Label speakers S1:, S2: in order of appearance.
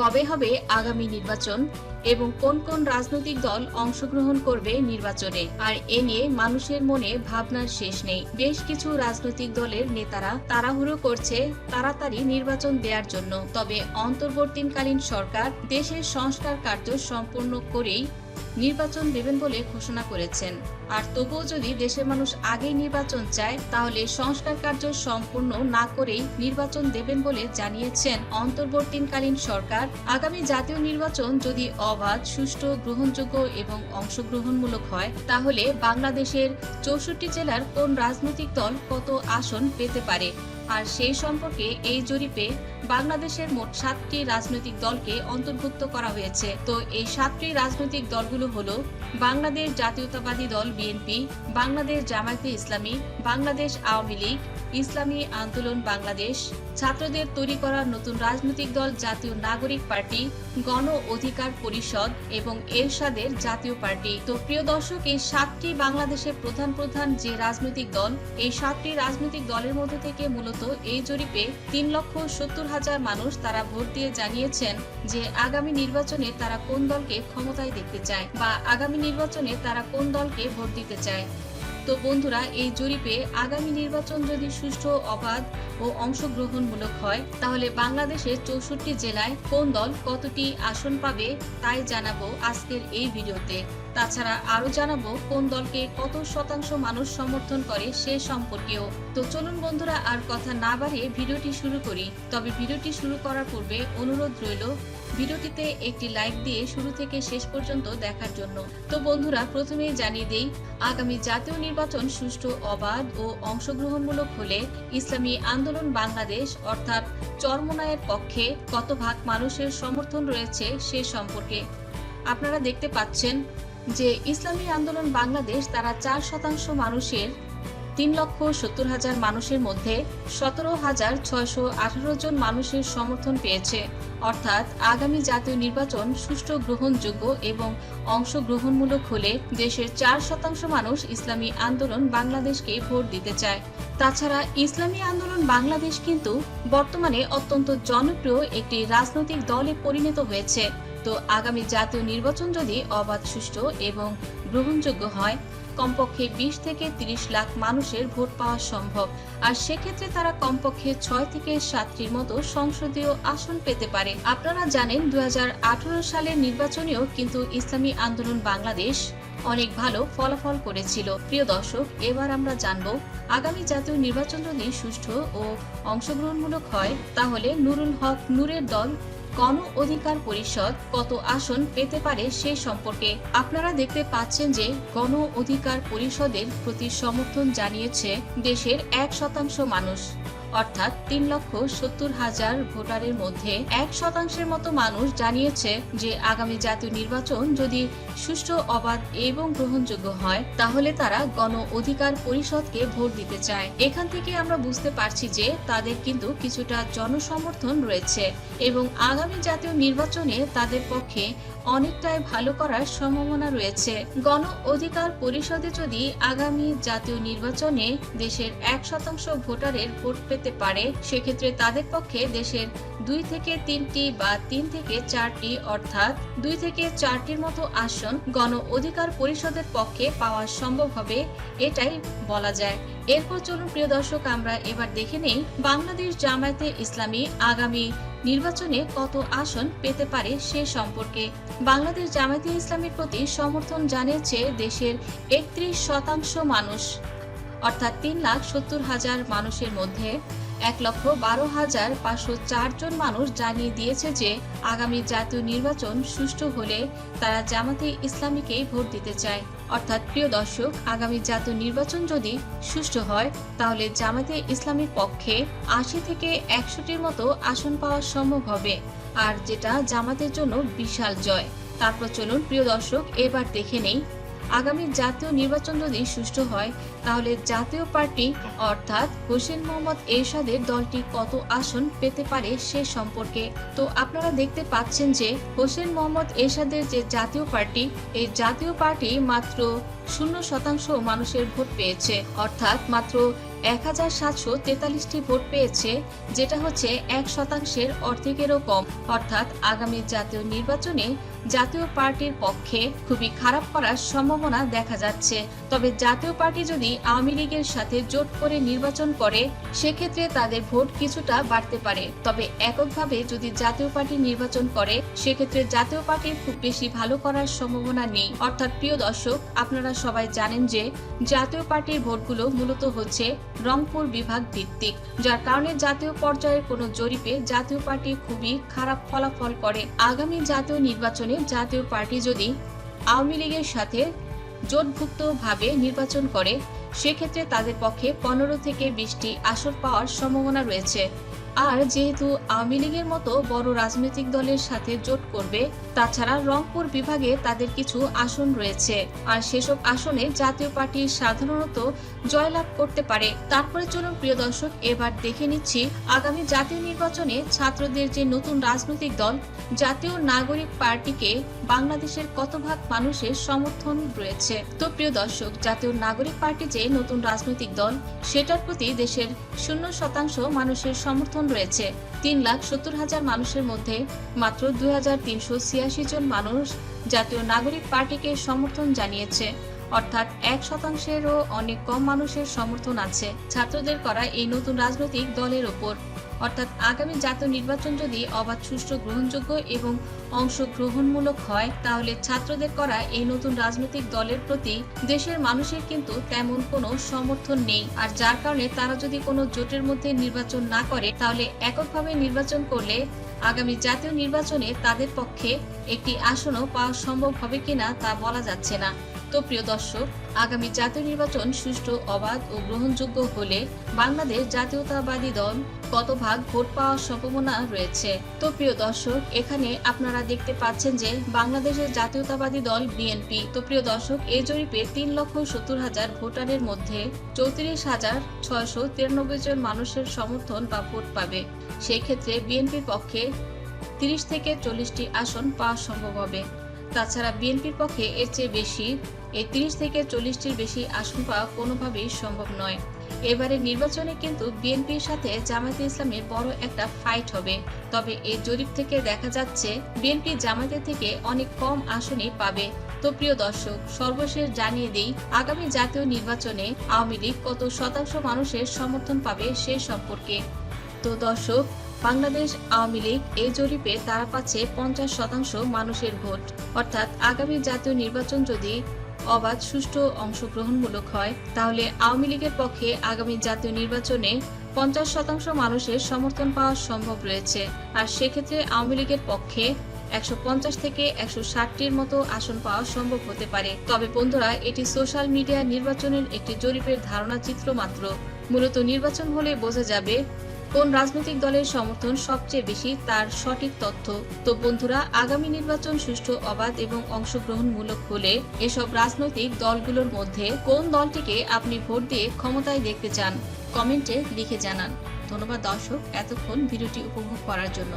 S1: কবে হবে আগামী নির্বাচন এবং কোন কোন রাজনৈতিক দল অংশগ্রহণ করবে নির্বাচনে? আর এ নিয়ে মানুষের মনে ভাবনার শেষ নেই। বেশ কিছু রাজনৈতিক দলের নেতারা তাড়াহুড়ো করছে তাড়াতাড়ি নির্বাচন দেওয়ার জন্য। তবে অন্তর্বর্তীকালীন সরকার দেশের সংস্কার কার্য সম্পূর্ণ করেই নির্বাচন দেবেন বলে ঘোষণা করেছেন। আর তবুও যদি দেশের মানুষ আগেই নির্বাচন চায়, তাহলে সংস্কার কার্য সম্পূর্ণ না করেই নির্বাচন দেবেন বলে জানিয়েছেন অন্তর্বর্তীকালীন সরকার। আগামী জাতীয় নির্বাচন যদি অবাধ, সুষ্ঠু, গ্রহণযোগ্য এবং অংশগ্রহণমূলক হয়, তাহলে বাংলাদেশের চৌষট্টি জেলার কোন রাজনৈতিক দল কত আসন পেতে পারে? আর সেই সম্পর্কে এই জরিপে বাংলাদেশের মোট সাতটি রাজনৈতিক দলকে অন্তর্ভুক্ত করা হয়েছে। তো এই সাতটি রাজনৈতিক দলগুলো হল বাংলাদেশ জাতীয়তাবাদী দল বিএনপি, বাংলাদেশ জামায়াতে ইসলামী, বাংলাদেশ আওয়ামী লীগ ইসলামী আন্দোলন বাংলাদেশ, ছাত্রদের তৈরি করা নতুন রাজনৈতিক দল জাতীয় নাগরিক পার্টি, গণ অধিকার পরিষদ এবং এরশাদের জাতীয় পার্টি। তো প্রিয় দর্শক, এই সাতটি বাংলাদেশের প্রধান প্রধান যে রাজনৈতিক দল, এই সাতটি রাজনৈতিক দলের মধ্যে থেকে মূলত এই জরিপে তিন লক্ষ সত্তর হাজার মানুষ তারা ভোট দিয়ে জানিয়েছেন যে আগামী নির্বাচনে তারা কোন দলকে ক্ষমতায় দেখতে চায় বা আগামী নির্বাচনে তারা কোন দলকে ভোট দিতে চায়। তো বন্ধুরা, এই জরিপে আগামী নির্বাচন যদি সুষ্ঠু, অবাধ ও অংশগ্রহণমূলক হয়, তাহলে বাংলাদেশের চৌষট্টি জেলায় কোন দল কতটি আসন পাবে তাই জানাব আজকের এই ভিডিওতে। তাছাড়া আরও জানাব কোন দলকে কত শতাংশ মানুষ সমর্থন করে সে সম্পর্কেও। তো চলুন বন্ধুরা, আর কথা না বাড়িয়ে ভিডিওটি শুরু করি। তবে ভিডিওটি শুরু করার পূর্বে অনুরোধ রইল ভিডিওটিতে একটি লাইক দিয়ে শুরু থেকে শেষ পর্যন্ত দেখার জন্য। তো বন্ধুরা প্রথমেই জানিয়ে দেই, আগামী জাতীয় নির্বাচন সুষ্ঠু, অবাধ ও অংশগ্রহণমূলক হলে ইসলামী আন্দোলন বাংলাদেশ, অর্থাৎ চরমনায়ের পক্ষে কত ভাগ মানুষের সমর্থন রয়েছে সে সম্পর্কে। আপনারা দেখতে পাচ্ছেন যে, ইসলামী আন্দোলন বাংলাদেশ, তারা চার শতাংশ মানুষের তিন লক্ষ সত্তর হাজার মানুষের মধ্যে সতেরো হাজার ছয়শো আঠারো জন মানুষের সমর্থন পেয়েছে। অর্থাৎ আগামী জাতীয় নির্বাচন সুষ্ঠু গ্রহণযোগ্য এবং অংশগ্রহণমূলক হলে দেশের চার শতাংশ মানুষ ইসলামী আন্দোলন বাংলাদেশকে ভোট দিতে চায়। তাছাড়া ইসলামী আন্দোলন বাংলাদেশ কিন্তু বর্তমানে অত্যন্ত জনপ্রিয় একটি রাজনৈতিক দলে পরিণত হয়েছে। তো আগামী জাতীয় নির্বাচন যদি অবাধ, সুষ্ঠু এবং গ্রহণযোগ্য হয় কমপক্ষে বিশ থেকে তিরিশ লাখ মানুষের ভোট পাওয়া সম্ভব। আর সেক্ষেত্রে তারা কমপক্ষে ছয় থেকে সাতটির মতো সংসদীয় আসন পেতে পারে। আপনারা জানেন, দুহাজার আঠারো সালের নির্বাচনেও কিন্তু ইসলামী আন্দোলন বাংলাদেশ অনেক ভালো ফলাফল করেছিল। প্রিয় দর্শক, এবার আমরা জানব, আগামী জাতীয় নির্বাচন যদি সুষ্ঠু ও অংশগ্রহণমূলক হয়, তাহলে নুরুল হক নূরের দল গণ অধিকার পরিষদ কত আসন পেতে পারে সে সম্পর্কে আপনারা দেখতে পাচ্ছেন যে গণ অধিকার পরিষদের প্রতি সমর্থন জানিয়েছে দেশের এক শতাংশ মানুষ। অর্থাৎ তিন লক্ষ সত্তর হাজার ভোটারের মধ্যে এক শতাংশের মতো মানুষ জানিয়েছে যে আগামী জাতীয় নির্বাচন যদি সুষ্ঠু, অবাধ এবং গ্রহণযোগ্য হয়, তাহলে তারা গণ অধিকার পরিষদকে ভোট দিতে চায়। এখান থেকে আমরা বুঝতে পারছি যে তাদের কিন্তু কিছুটা জনসমর্থন রয়েছে এবং আগামী জাতীয় নির্বাচনে তাদের পক্ষে অনেকটাই ভালো করার সম্ভাবনা রয়েছে। গণ অধিকার পরিষদে যদি আগামী জাতীয় নির্বাচনে দেশের এক শতাংশ ভোটারের ভোট পেতে পারে, সেক্ষেত্রে তাদের পক্ষে দেশের দুই থেকে তিনটি বা তিন থেকে চারটি অর্থাৎ দুই থেকে চারটির মতো আসন গণ অধিকার পরিষদের পক্ষে পাওয়া সম্ভব হবে, এটাই বলা যায়। এরপর চলুন প্রিয় দর্শক, আমরা এবার দেখে নেই বাংলাদেশ জামায়াতে ইসলামী আগামী নির্বাচনে কত আসন পেতে পারে সে সম্পর্কে বাংলাদেশ জামায়াতে ইসলামের প্রতি সমর্থন জানিয়েছে দেশের একত্রিশ শতাংশ মানুষ, অর্থাৎ তিন লাখ সত্তর হাজার মানুষের মধ্যে এক লক্ষ বারো হাজার পাঁচশো চারজন মানুষ জানিয়ে দিয়েছে যে আগামী জাতীয় নির্বাচন সুষ্ঠু হলে তারা জামাতে ইসলামীকেই ভোট দিতে চায়। অর্থাৎ প্রিয় দর্শক, আগামী জাতীয় নির্বাচন যদি সুষ্ঠু হয়, তাহলে জামাতে ইসলামীর পক্ষে আশি থেকে একশোটির মতো আসন পাওয়া সম্ভব হবে। আর যেটা জামাতের জন্য বিশাল জয়। তারপর চলুন প্রিয় দর্শক, এবার দেখে নেই। আগামী জাতীয় নির্বাচন যদি সুষ্ঠু হয়, তাহলে জাতীয় পার্টি, অর্থাৎ হোসেন মোহাম্মদ এরশাদের দলটি কত আসন পেতে পারে সে সম্পর্কে। তো আপনারা দেখতে পাচ্ছেন যে হোসেন মোহাম্মদ এরশাদের যে জাতীয় পার্টি, এই জাতীয় পার্টি মাত্র শূন্য শতাংশ মানুষের ভোট পেয়েছে। অর্থাৎ মাত্র এক হাজার সাতশো তেতাল্লিশটি ভোট পেয়েছে, যেটা হচ্ছে এক শতাংশের অর্ধেকেরও কম। অর্থাৎ আগামী জাতীয় নির্বাচনে জাতীয় পার্টির পক্ষে খুবই খারাপ করার সম্ভাবনা দেখা যাচ্ছে। তবে জাতীয় পার্টি যদি আওয়ামী লীগের সাথে জোট করে নির্বাচন করে, সেক্ষেত্রে তাদের ভোট কিছুটা বাড়তে পারে। তবে এককভাবে যদি জাতীয় পার্টি নির্বাচন করে, সেক্ষেত্রে জাতীয় পার্টির খুব বেশি ভালো করার সম্ভাবনা নেই। অর্থাৎ প্রিয় দর্শক, আপনারা সবাই জানেন যে জাতীয় পার্টির ভোটগুলো মূলত হচ্ছে রংপুর বিভাগ ভিত্তিক, যার কারণে জাতীয় পর্যায়ের কোনো জরিপে জাতীয় পার্টি খুবই খারাপ ফলাফল করে। আগামী জাতীয় নির্বাচনে জাতীয় পার্টি যদি আওয়ামী লীগের সাথে জোটভুক্তভাবে নির্বাচন করে, সেক্ষেত্রে তাদের পক্ষে পনেরো থেকে বিশটি আসন পাওয়ার সম্ভাবনা রয়েছে। আর যেহেতু আওয়ামী লীগের মতো বড় রাজনৈতিক দলের সাথে জোট করবে, তাছাড়া রংপুর বিভাগে তাদের কিছু আসন রয়েছে। আর সেসব আসনে জাতীয় পার্টি সাধারণত জয়লাভ করতে পারে। তারপরে চলুন প্রিয় দর্শক, এবার দেখে নিচ্ছি আগামী জাতীয় নির্বাচনে ছাত্রদের যে নতুন রাজনৈতিক দল, জাতীয় নাগরিক পার্টিকে বাংলাদেশের কত ভাগ মানুষের সমর্থন রয়েছে? তো প্রিয় দর্শক, জাতীয় নাগরিক পার্টি যে নতুন রাজনৈতিক দল, সেটার প্রতি দেশের শূন্য শতাংশ মানুষের সমর্থন রয়েছে তিন লাখ সত্তর হাজার মানুষের মধ্যে মাত্র দুই হাজার তিনশো ছিয়াশি জন মানুষ জাতীয় নাগরিক পার্টিকে সমর্থন জানিয়েছে। অর্থাৎ এক শতাংশেরও অনেক কম মানুষের সমর্থন আছে ছাত্রদের করা এই নতুন রাজনৈতিক দলের ওপর। অর্থাৎ আগামী জাতীয় নির্বাচন যদি অবাধ, সুষ্ঠু, গ্রহণযোগ্য এবং অংশগ্রহণমূলক হয়, তাহলে ছাত্রদের করা এই নতুন রাজনৈতিক দলের প্রতি দেশের মানুষের কিন্তু তেমন কোনো সমর্থন নেই। আর যার কারণে তারা যদি কোনো জোটের মধ্যে নির্বাচন না করে, তাহলে এককভাবে নির্বাচন করলে আগামী জাতীয় নির্বাচনে তাদের পক্ষে একটি আসনও পাওয়া সম্ভব হবে কিনা তা বলা যাচ্ছে না। তো প্রিয় দর্শক, আগামী জাতীয় নির্বাচন সুষ্ঠু, অবাধ ও গ্রহণযোগ্য হলে বাংলাদেশ জাতীয়তাবাদী দল কত ভাগ ভোট পাওয়ার সম্ভাবনা রয়েছে? তো প্রিয় দর্শক, এখানে আপনারা দেখতে পাচ্ছেন যে বাংলাদেশের জাতীয়তাবাদী দল বিএনপি। তো প্রিয় দর্শক এই জরিপে তিন লক্ষ সত্তর হাজার ভোটারের মধ্যে চৌত্রিশ হাজার ছয়শো তিরানব্বই জন মানুষের সমর্থন বা ভোট পাবে। সেই ক্ষেত্রে বিএনপির পক্ষে তিরিশ থেকে চল্লিশটি আসন পাওয়া সম্ভব হবে। তাছাড়া বিএনপির পক্ষে এর চেয়ে বেশি এই তিরিশ থেকে চল্লিশটির বেশি আসন পাওয়া কোনোভাবেই সম্ভব নয়। এবারে নির্বাচনে কিন্তু বিএনপির সাথে জামায়াতে ইসলামের বড় একটা ফাইট হবে। তবে এই জরিপ থেকে দেখা যাচ্ছে, বিএনপি জামায়াতের থেকে অনেক কম আসনই পাবে। তো প্রিয় দর্শক, সর্বশেষ জানিয়ে দেই, আগামী জাতীয় নির্বাচনে আওয়ামী লীগ কত শতাংশ মানুষের সমর্থন পাবে সে সম্পর্কে। তো দর্শক বাংলাদেশ আওয়ামী লীগ এই জরিপে তারা পাচ্ছে পঞ্চাশ শতাংশ মানুষের ভোট। অর্থাৎ আগামী জাতীয় নির্বাচন যদি অবাধ, সুষ্ঠু অংশগ্রহণমূলক হয়, তাহলে আওয়ামী লীগের পক্ষে আগামী জাতীয় নির্বাচনে পঞ্চাশ শতাংশ মানুষের সমর্থন পাওয়া সম্ভব রয়েছে। আর সেক্ষেত্রে আওয়ামী লীগের পক্ষে একশো পঞ্চাশ থেকে একশো ষাটটির মতো আসন পাওয়া সম্ভব হতে পারে। তবে বন্ধুরা, এটি সোশ্যাল মিডিয়া নির্বাচনের একটি জরিপের ধারণা চিত্র মাত্র। মূলত নির্বাচন হলে বোঝা যাবে কোন রাজনৈতিক দলের সমর্থন সবচেয়ে বেশি তার সঠিক তথ্য? তো বন্ধুরা, আগামী নির্বাচন সুষ্ঠু, অবাধ এবং অংশগ্রহণমূলক হলে এসব রাজনৈতিক দলগুলোর মধ্যে কোন দলটিকে আপনি ভোট দিয়ে ক্ষমতায় দেখতে চান? কমেন্টে লিখে জানান। ধন্যবাদ দর্শক, এতক্ষণ ভিডিওটি উপভোগ করার জন্য।